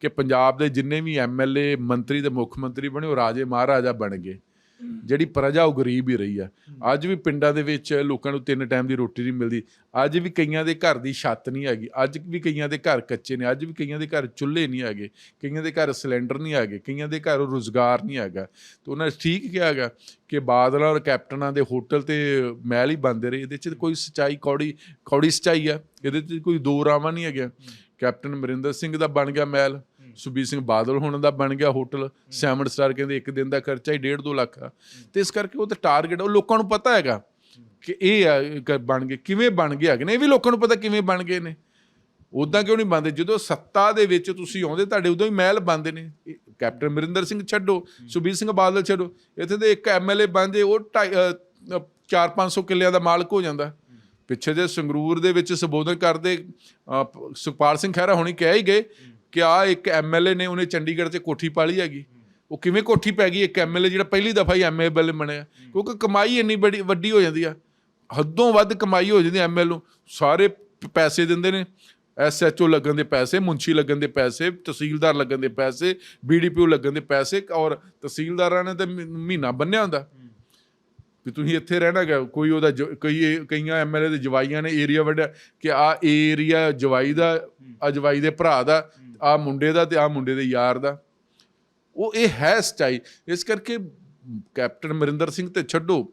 ਕਿ ਪੰਜਾਬ ਦੇ ਜਿੰਨੇ ਵੀ ਐਮਐਲਏ ਮੰਤਰੀ ਤੇ ਮੁੱਖ ਮੰਤਰੀ ਬਣੇ, ਉਹ ਰਾਜੇ ਮਹਾਰਾਜਾ ਬਣ ਗਏ। ਜਿਹੜੀ ਪ੍ਰਜਾ, ਉਹ ਗਰੀਬ ਹੀ ਰਹੀ ਆ। ਅੱਜ ਵੀ ਪਿੰਡਾਂ ਦੇ ਵਿੱਚ ਲੋਕਾਂ ਨੂੰ ਤਿੰਨ ਟਾਈਮ ਦੀ ਰੋਟੀ ਨਹੀਂ ਮਿਲਦੀ। ਅੱਜ ਵੀ ਕਈਆਂ ਦੇ ਘਰ ਦੀ ਛੱਤ ਨਹੀਂ ਹੈਗੀ। ਅੱਜ ਵੀ ਕਈਆਂ ਦੇ ਘਰ ਕੱਚੇ ਨੇ। ਅੱਜ ਵੀ ਕਈਆਂ ਦੇ ਘਰ ਚੁੱਲ੍ਹੇ ਨਹੀਂ ਹੈਗੇ। ਕਈਆਂ ਦੇ ਘਰ ਸਿਲੰਡਰ ਨਹੀਂ ਹੈਗੇ। ਕਈਆਂ ਦੇ ਘਰ ਰੋਜ਼ਗਾਰ ਨਹੀਂ ਹੈਗਾ। ਤੇ ਉਹਨਾਂ ਨੇ ਠੀਕ ਕਿਹਾ ਹੈਗਾ ਕਿ ਬਾਦਲਾਂ ਔਰ ਕੈਪਟਨਾਂ ਦੇ ਹੋਟਲ ਤੇ ਮਹਿਲ ਹੀ ਬੰਦੇ ਰਹੇ। ਇਹਦੇ ਚ ਕੋਈ ਸਚਾਈ ਕੌੜੀ ਕੌੜੀ ਸਚਾਈ ਆ। ਇਹਦੇ ਚ ਕੋਈ ਦੋ ਰਾਵਾਂ ਨਹੀਂ ਹੈਗਾ ਕੈਪਟਨ ਅਮਰਿੰਦਰ ਸਿੰਘ ਦਾ ਬਣ ਗਿਆ ਮਹਿਲ। ਸੁਬੀਰ ਸਿੰਘ ਬਾਦਲ ਹੁਣ ਦਾ ਬਣ ਗਿਆ ਹੋਟਲ ਸੈਵਨ ਸਟਾਰ ਕਹਿੰਦੇ ਇੱਕ ਦਿਨ ਦਾ ਖਰਚਾ ਹੀ 1.5 2 ਲੱਖ ਆ। ਤੇ ਇਸ ਕਰਕੇ ਉਹ ਤਾਂ ਟਾਰਗੇਟ ਉਹ ਲੋਕਾਂ ਨੂੰ ਪਤਾ ਹੈਗਾ ਕਿ ਇਹ ਆ ਬਣ ਗਏ, ਕਿਵੇਂ ਬਣ ਗਏ ਹੈਗੇ ਵੀ ਲੋਕਾਂ ਨੂੰ ਪਤਾ ਕਿਵੇਂ ਬਣ ਗਏ ਨੇ। ਉਦਾਂ ਕਿਉਂ ਨਹੀਂ ਬੰਦੇ ਜਦੋਂ ਸੱਤਾ ਦੇ ਵਿੱਚ ਤੁਸੀਂ ਆਉਂਦੇ, ਤੁਹਾਡੇ ਉਦੋਂ ਹੀ ਮਹਿਲ ਬੰਦੇ ਨੇ। ਕੈਪਟਨ ਅਮਰਿੰਦਰ ਸਿੰਘ ਛੱਡੋ, ਸੁਬੀਰ ਸਿੰਘ ਬਾਦਲ ਛੱਡੋ, ਇੱਥੇ ਤੇ ਇੱਕ ਐਮਐਲਏ ਬਣ ਜੇ, ਉਹ 4-500 ਕਿੱਲਿਆਂ ਦਾ ਮਾਲਕ ਹੋ ਜਾਂਦਾ। ਪਿੱਛੇ ਜੇ ਸੰਗਰੂਰ ਦੇ ਵਿੱਚ ਸੰਬੋਧਨ ਕਰਦੇ ਸੁਖਪਾਲ ਸਿੰਘ ਖਹਿਰਾ ਹੁਣੀ ਕਹਿ ਹੀ ਗਏ ਕਿ ਆ ਇੱਕ ਐਮਐਲਏ ਨੇ ਉਹਨੇ ਚੰਡੀਗੜ੍ਹ 'ਚ ਕੋਠੀ ਪਾਲੀ ਹੈਗੀ? ਉਹ ਕਿਵੇਂ ਕੋਠੀ ਪੈ ਗਈ? ਇੱਕ ਐਮਐਲਏ ਜਿਹੜਾ ਪਹਿਲੀ ਦਫਾ ਹੀ ਐਮਐਲਏ ਬਣਿਆ ਕਿਉਂਕਿ ਕਮਾਈ ਇੰਨੀ ਬੜੀ, ਵੱਡੀ ਹੋ ਜਾਂਦੀ ਆ। ਹੱਦੋਂ ਵੱਧ ਕਮਾਈ ਹੋ ਜਾਂਦੀ ਐਮਐਲ ਨੂੰ। ਸਾਰੇ ਪੈਸੇ ਦਿੰਦੇ ਨੇ। ਐਸਐਚਓ ਲੱਗਣ ਦੇ ਪੈਸੇ ਮੁੰਸ਼ੀ ਲੱਗਣ ਦੇ ਪੈਸੇ, ਤਹਿਸੀਲਦਾਰ ਲੱਗਣ ਦੇ ਪੈਸੇ ਬੀਡੀਪੀਓ ਲੱਗਣ ਦੇ ਪੈਸੇ, ਔਰ ਤਹਿਸੀਲਦਾਰਾਂ ਨੇ ਤਾਂ ਮਹੀਨਾ ਬੰਨਿਆ ਹੁੰਦਾ। ਵੀ ਤੁਸੀਂ ਇੱਥੇ ਰਹਿਣਾ ਗਾ ਕੋਈ ਉਹਦਾ ਜ- ਕਈ ਇਹ- ਕਈਆਂ ਐਮਐਲਏ ਦੇ ਜਵਾਈਆਂ ਨੇ ਏਰੀਆ ਵੱਡਾ, ਕਿ ਆ ਏਰੀਆ ਜਵਾਈ ਦਾ ਆ ਜਵਾਈ ਦੇ ਭਰਾ ਦਾ ਆ ਮੁੰਡੇ ਦਾ ਤੇ ਆ ਮੁੰਡੇ ਦੇ ਯਾਰ ਦਾ। ਉਹ ਇਹ ਹੈ ਸਚਾਈ ਇਸ ਕਰਕੇ ਕੈਪਟਨ ਅਮਰਿੰਦਰ ਸਿੰਘ ਤੇ ਛੱਡੋ।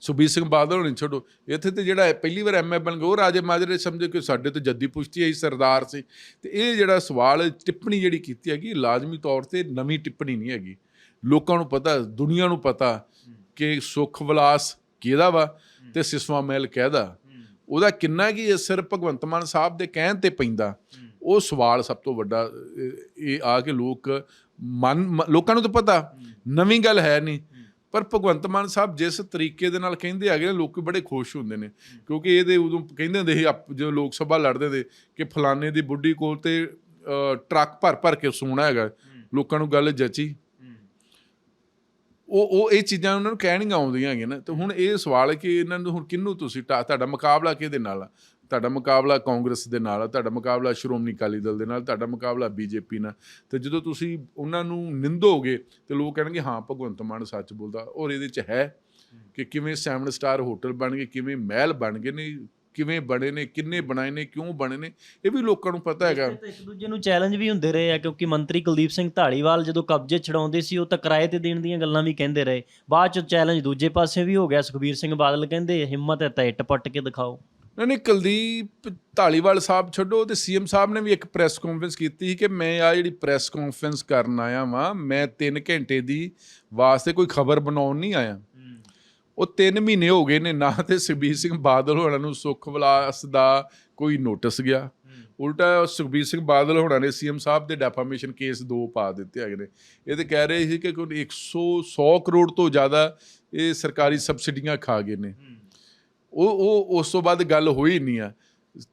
ਸੁਬੀਰ ਸਿੰਘ ਬਾਦਲ ਹੋਣੀ ਛੱਡੋ। ਇੱਥੇ ਤੇ ਜਿਹੜਾ ਪਹਿਲੀ ਵਾਰ ਐਮਏ ਬਣ ਗਿਆ ਉਹ ਰਾਜੇ ਮਾਜਰੇ ਸਮਝੇ ਕਿ ਸਾਡੇ ਤੇ ਜੱਦੀ ਪੁਸ਼ਤੀ ਆਈ ਸਰਦਾਰ ਸੀ। ਤੇ ਇਹ ਜਿਹੜਾ ਸਵਾਲ ਟਿੱਪਣੀ ਜਿਹੜੀ ਕੀਤੀ ਹੈਗੀ ਲਾਜ਼ਮੀ ਤੌਰ ਤੇ ਨਵੀਂ ਟਿੱਪਣੀ ਨਹੀਂ ਹੈਗੀ। ਲੋਕਾਂ ਨੂੰ ਪਤਾ ਦੁਨੀਆ ਨੂੰ ਪਤਾ ਕਿ ਸੁਖ ਵਿਲਾਸ ਕਿਹਦਾ ਵਾ ਤੇ ਸਿਸਵਾ ਮਹਿਲ ਕਿਹਦਾ ਉਹਦਾ ਕਿੰਨਾ ਕੀ ਅਸਰ ਭਗਵੰਤ ਮਾਨ ਸਾਹਿਬ ਦੇ ਕਹਿਣ ਤੇ ਪੈਂਦਾ। ਉਹ ਸਵਾਲ ਸਭ ਤੋਂ ਵੱਡਾ ਇਹ ਆ ਕੇ ਲੋਕ ਮਨ ਲੋਕਾਂ ਨੂੰ ਤਾਂ ਪਤਾ ਨਵੀਂ ਗੱਲ ਹੈ ਨਹੀਂ। ਪਰ ਭਗਵੰਤ ਮਾਨ ਸਾਹਿਬ ਜਿਸ ਤਰੀਕੇ ਦੇ ਨਾਲ ਕਹਿੰਦੇ ਹੈਗੇ ਨੇ ਲੋਕ ਬੜੇ ਖੁਸ਼ ਹੁੰਦੇ ਨੇ। ਕਿਉਂਕਿ ਇਹਦੇ ਉਦੋਂ ਕਹਿੰਦੇ ਹੁੰਦੇ ਸੀ ਜਦੋਂ ਲੋਕ ਸਭਾ ਲੜਦੇ ਦੇ ਕਿ ਫਲਾਣੇ ਦੀ ਬੁੱਢੀ ਕੋਲ ਤੇ ਅਹ, ਟਰੱਕ ਭਰ ਭਰ ਕੇ ਸੋਨਾ ਹੈਗਾ। ਲੋਕਾਂ ਨੂੰ ਗੱਲ ਜਚੀ। ਉਹ ਉਹ ਇਹ ਚੀਜ਼ਾਂ ਉਹਨਾਂ ਨੂੰ ਕਹਿਣੀਆਂ ਆਉਂਦੀਆਂ ਹੈਗੀਆਂ ਨਾ। ਤੇ ਹੁਣ ਇਹ ਸਵਾਲ ਹੈ ਕਿ ਇਹਨਾਂ ਨੂੰ ਹੁਣ ਕਿਹਨੂੰ ਤੁਸੀਂ ਤੁਹਾਡਾ ਮੁਕਾਬਲਾ ਕਿਹਦੇ ਨਾਲ ਆ? ਤੁਹਾਡਾ ਮੁਕਾਬਲਾ ਕਾਂਗਰਸ ਦੇ ਨਾਲ ਆ, ਤੁਹਾਡਾ ਮੁਕਾਬਲਾ ਸ਼੍ਰੋਮਣੀ ਅਕਾਲੀ ਦਲ ਦੇ ਨਾਲ, ਤੁਹਾਡਾ ਮੁਕਾਬਲਾ ਬੀਜੇਪੀ ਨਾਲ। ਤੇ ਜਦੋਂ ਤੁਸੀਂ ਉਹਨਾਂ ਨੂੰ ਨਿੰਦੋਗੇ ਤੇ ਲੋਕ ਕਹਿਣਗੇ, ਹਾਂ, ਭਗਵੰਤ ਮਾਨ ਸੱਚ ਬੋਲਦਾ। ਔਰ ਇਹਦੇ ਚ ਹੈ ਕਿ ਕਿਵੇਂ ਸੈਵਨ ਸਟਾਰ ਹੋਟਲ ਬਣ ਗਏ, ਕਿਵੇਂ ਮਹਿਲ ਬਣ ਗਏ ਨੇ, ਕਿਵੇਂ ਬਣੇ ਨੇ, ਕਿੰਨੇ ਬਣਾਏ ਨੇ, ਕਿਉਂ ਬਣੇ ਨੇ, ਇਹ ਵੀ ਲੋਕਾਂ ਨੂੰ ਪਤਾ ਹੈਗਾ। ਇੱਕ ਦੂਜੇ ਨੂੰ ਚੈਲੰਜ ਵੀ ਹੁੰਦੇ ਰਹੇ ਆ, ਕਿਉਂਕਿ ਮੰਤਰੀ ਕੁਲਦੀਪ ਸਿੰਘ ਢਾਲੀਵਾਲ ਜਦੋਂ ਕਬਜ਼ੇ ਛਡਾਉਂਦੇ ਸੀ, ਉਹ ਤਾਂ ਕਿਰਾਏ ਤੇ ਦੇਣ ਦੀਆਂ ਗੱਲਾਂ ਵੀ ਕਹਿੰਦੇ ਰਹੇ। ਬਾਅਦ ਚ ਚੈਲੰਜ ਦੂਜੇ ਪਾਸੇ ਵੀ ਹੋ ਗਿਆ, ਸੁਖਬੀਰ ਸਿੰਘ ਬਾਦਲ ਕਹਿੰਦੇ, ਹਿੰਮਤ ਹੈ ਤਾਂ ਇੱਟ ਪੱਟ ਕੇ ਦਿਖਾਓ। ਨਹੀਂ ਨਹੀਂ, ਕੁਲਦੀਪ ਢਾਲੀਵਾਲ ਸਾਹਿਬ ਛੱਡੋ ਤੇ ਸੀਐਮ ਸਾਹਿਬ ਨੇ ਵੀ ਇੱਕ ਪ੍ਰੈਸ ਕਾਨਫਰੰਸ ਕੀਤੀ ਸੀ ਕਿ ਮੈਂ ਆ ਜਿਹੜੀ ਪ੍ਰੈਸ ਕਾਨਫਰੰਸ ਕਰਨ ਆਇਆ ਵਾਂ, ਮੈਂ 3 ਘੰਟੇ ਦੀ ਵਾਸਤੇ ਕੋਈ ਖਬਰ ਬਣਾਉਣ ਨਹੀਂ ਆਇਆ। ਉਹ 3 ਮਹੀਨੇ ਹੋ ਗਏ ਨੇ, ਨਾ ਤੇ ਸੁਖਬੀਰ ਸਿੰਘ ਬਾਦਲ ਹੋਣਾ ਨੂੰ ਸੁੱਖ ਵਿਲਾਸ ਦਾ ਕੋਈ ਨੋਟਿਸ ਗਿਆ। ਉਲਟਾ ਸੁਖਬੀਰ ਸਿੰਘ ਬਾਦਲ ਹੋਣਾ ਨੇ ਸੀਐਮ ਸਾਹਿਬ ਦੇ ਡੈਫਾਮੇਸ਼ਨ ਕੇਸ ਦੋ ਪਾ ਦਿੱਤੇ ਹੈਗੇ ਨੇ। ਇਹ ਤੇ ਕਹਿ ਰਹੇ ਸੀ ਕਿ ਕੋਈ 100 100 ਕਰੋੜ ਤੋਂ ਜ਼ਿਆਦਾ ਇਹ ਸਰਕਾਰੀ ਸਬਸਿਡੀਆਂ ਖਾ ਗਏ ਨੇ। ਉਹ ਉਹ, ਉਸ ਤੋਂ ਬਾਅਦ ਗੱਲ ਹੋਈ ਨਹੀਂ ਆ।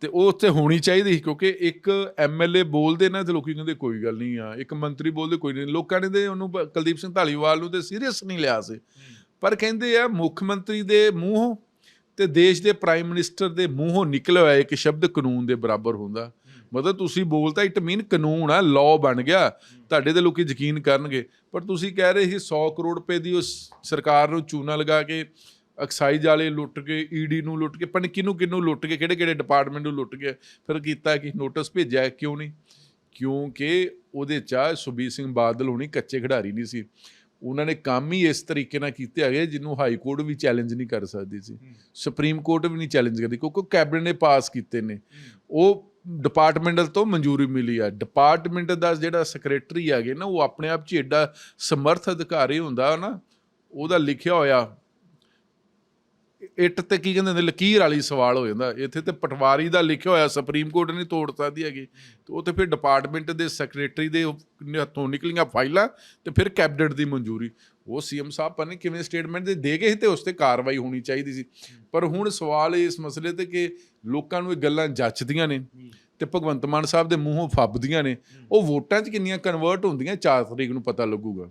ਤੇ ਉਹ ਉੱਥੇ ਹੋਣੀ ਚਾਹੀਦੀ ਸੀ ਕਿਉਂਕਿ ਇੱਕ ਐਮਐਲਏ ਬੋਲਦੇ ਨਾ ਤੇ ਲੋਕੀ ਕਹਿੰਦੇ ਕੋਈ ਗੱਲ ਨਹੀਂ ਆ। ਇੱਕ ਮੰਤਰੀ ਬੋਲਦੇ ਕੋਈ ਨਹੀਂ। ਲੋਕਾਂ ਨੇ ਤੇ ਉਹਨੂੰ ਬ- ਕੁਲਦੀਪ ਸਿੰਘ ਢਾਲੀਵਾਲ ਨੂੰ ਤੇ ਸੀਰੀਅਸ ਨਹੀਂ ਲਿਆ ਸੀ। ਪਰ ਕਹਿੰਦੇ ਆ ਮੁੱਖ ਮੰਤਰੀ ਦੇ ਮੂੰਹੋਂ ਤੇ ਦੇਸ਼ ਦੇ ਪ੍ਰਾਈਮ ਮਿਨਿਸਟਰ ਦੇ ਮੂੰਹੋਂ ਨਿਕਲਿਆ ਹੋਇਆ ਇੱਕ ਸ਼ਬਦ ਕਾਨੂੰਨ ਦੇ ਬਰਾਬਰ ਹੁੰਦਾ। ਮਤਲਬ ਤੁਸੀਂ ਬੋਲਤਾ ਇਟ ਮੀਨ ਕਾਨੂੰਨ ਆ, ਲਾਅ ਬਣ ਗਿਆ। ਤੁਹਾਡੇ ਤੇ ਲੋਕੀ ਯਕੀਨ ਕਰਨਗੇ। ਪਰ ਤੁਸੀਂ ਕਹਿ ਰਹੇ ਸੀ 100 ਕਰੋੜ ਰੁਪਏ ਦੀ ਉਸ ਸਰਕਾਰ ਨੂੰ ਚੂਨਾ ਲਗਾ ਕੇ ਐਕਸਾਈਜ਼ ਵਾਲੇ ਲੁੱਟ ਕੇ ਈਡੀ ਨੂੰ ਲੁੱਟ ਕੇ ਪਣ ਕਿਹਨੂੰ ਕਿਹਨੂੰ ਲੁੱਟ ਕੇ ਕਿਹੜੇ ਕਿਹੜੇ ਡਿਪਾਰਟਮੈਂਟ ਨੂੰ ਲੁੱਟ ਕੇ ਫਿਰ ਕੀਤਾ ਕਿ ਨੋਟਿਸ ਭੇਜਿਆ ਕਿਉਂ ਨਹੀਂ? ਕਿਉਂਕਿ ਉਹਦੇ ਚਾਹ ਸੁਬੀਰ ਸਿੰਘ ਬਾਦਲ ਹੋਣੀ ਕੱਚੇ ਖਿਡਾਰੀ ਨਹੀਂ ਸੀ। ਉਹਨਾਂ ਨੇ ਕੰਮ ਹੀ ਇਸ ਤਰੀਕੇ ਨਾਲ ਕੀਤੇ ਹੈਗੇ ਜਿਹਨੂੰ ਹਾਈ ਕੋਰਟ ਵੀ ਚੈਲੰਜ ਨਹੀਂ ਕਰ ਸਕਦੀ ਸੀ। ਸੁਪਰੀਮ ਕੋਰਟ ਵੀ ਨਹੀਂ ਚੈਲੰਜ ਕਰਦੀ ਕਿਉਂਕਿ ਕੈਬਨਿਟ ਨੇ ਪਾਸ ਕੀਤੇ ਨੇ। ਉਹ ਡਿਪਾਰਟਮੈਂਟਲ ਤੋਂ ਮਨਜ਼ੂਰੀ ਮਿਲੀ ਆ। ਡਿਪਾਰਟਮੈਂਟ ਦਾ ਜਿਹੜਾ ਸੈਕਟਰੀ ਹੈਗੇ ਨਾ ਉਹ ਆਪਣੇ ਆਪ 'ਚ ਏਡਾ ਸਮਰਥ ਅਧਿਕਾਰੀ ਹੁੰਦਾ ਨਾ ਉਹਦਾ ਲਿਖਿਆ ਹੋਇਆ ਇੱਟ ਤੇ ਕੀ ਕਹਿੰਦੇ ਨੇ, ਲਕੀਰ ਵਾਲੀ ਸਵਾਲ ਹੋ ਜਾਂਦਾ। ਇੱਥੇ ਤੇ ਪਟਵਾਰੀ ਦਾ ਲਿਖਿਆ ਹੋਇਆ, ਸੁਪਰੀਮ ਕੋਰਟ ਨਹੀਂ ਤੋੜ ਸਕਦੀ ਹੈਗੀ। ਤੇ ਉਹ ਤੇ ਫਿਰ ਡਿਪਾਰਟਮੈਂਟ ਦੇ ਸੈਕਟਰੀ ਦੇ ਹੱਥੋਂ ਨਿਕਲੀਆਂ ਫਾਈਲਾਂ ਤੇ ਫਿਰ ਕੈਬਨਿਟ ਦੀ ਮਨਜ਼ੂਰੀ। ਉਹ ਸੀਐਮ ਸਾਹਿਬ ਪਤਾ ਨਹੀਂ ਕਿਵੇਂ ਸਟੇਟਮੈਂਟ ਦੇ ਦੇ ਗਏ ਸੀ ਤੇ ਉਸ ਤੇ ਕਾਰਵਾਈ ਹੋਣੀ ਚਾਹੀਦੀ ਸੀ। ਪਰ ਹੁਣ ਸਵਾਲ ਇਸ ਮਸਲੇ ਤੇ ਕਿ ਲੋਕਾਂ ਨੂੰ ਇਹ ਗੱਲਾਂ ਜੱਚਦੀਆਂ ਨੇ ਤੇ ਭਗਵੰਤ ਮਾਨ ਸਾਹਿਬ ਦੇ ਮੂੰਹੋਂ ਫੱਬਦੀਆਂ ਨੇ। ਉਹ ਵੋਟਾਂ 'ਚ ਕਿੰਨੀਆਂ ਕਨਵਰਟ ਹੁੰਦੀਆਂ 4 ਤਰੀਕ ਨੂੰ ਪਤਾ ਲੱਗੂਗਾ।